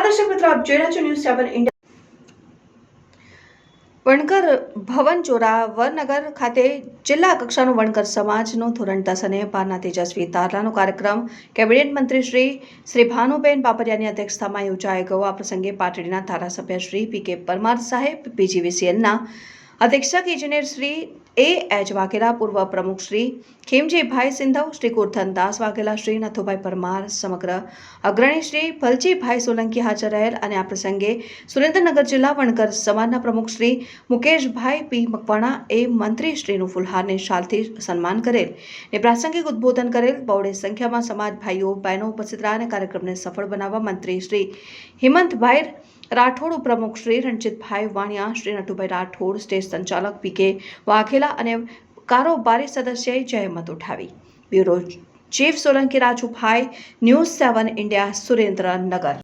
આપ જોઈ રહ્યા છો ન્યૂઝ સેવન ઇન્ડિયા વણકર ભવન ચોરા વરનગર ખાતે જિલ્લા કક્ષાનો વણકર સમાજનો ધોરણ દસ અને બારના તેજસ્વી તારલાનો કાર્યક્રમ કેબિનેટ મંત્રી શ્રી શ્રી ભાનુબેન બાપરિયાની અધ્યક્ષતામાં યોજાઈ ગયો. આ પ્રસંગે પાટડીના ધારાસભ્ય શ્રી પી કે પરમાર સાહેબ પીજીવીસીએલના અધિક્ષક ઇજનેર શ્રી એ એચ વાઘેલા પૂર્વ પ્રમુખ શ્રી ખેમજીભાઈ સિંધવ, શ્રી કુરધનદાસ વાઘેલા, શ્રી નથુભાઈ પરમાર, સમગ્ર અગ્રણી શ્રી ભલજીભાઈ સોલંકી હાજર રહેલ અને આ પ્રસંગે સુરેન્દ્રનગર જિલ્લા વણકર સમાજના પ્રમુખ શ્રી મુકેશભાઈ પી મકવાણા એ મંત્રી શ્રીનું ફુલહારને શાલથી સન્માન કરેલ. ને પ્રાસંગિક ઉદ્બોધન કરેલ. બહોળી સંખ્યામાં સમાજ ભાઈઓ બહેનો ઉપસ્થિત રહ્યા અને કાર્યક્રમને સફળ બનાવવા મંત્રી શ્રી હિમંતભાઈ રાઠોડ ઉપપ્રમુખ શ્રી રણજીતભાઈ વાણિયા, શ્રી નટુભાઈ રાઠોડ, સ્ટેજ સંચાલક પી કે વાઘેલા અને કારોબારી સદસ્યએ જહેમત ઉઠાવી. Bureau chief Solanki Rajubhai, news seven India Surendranagar.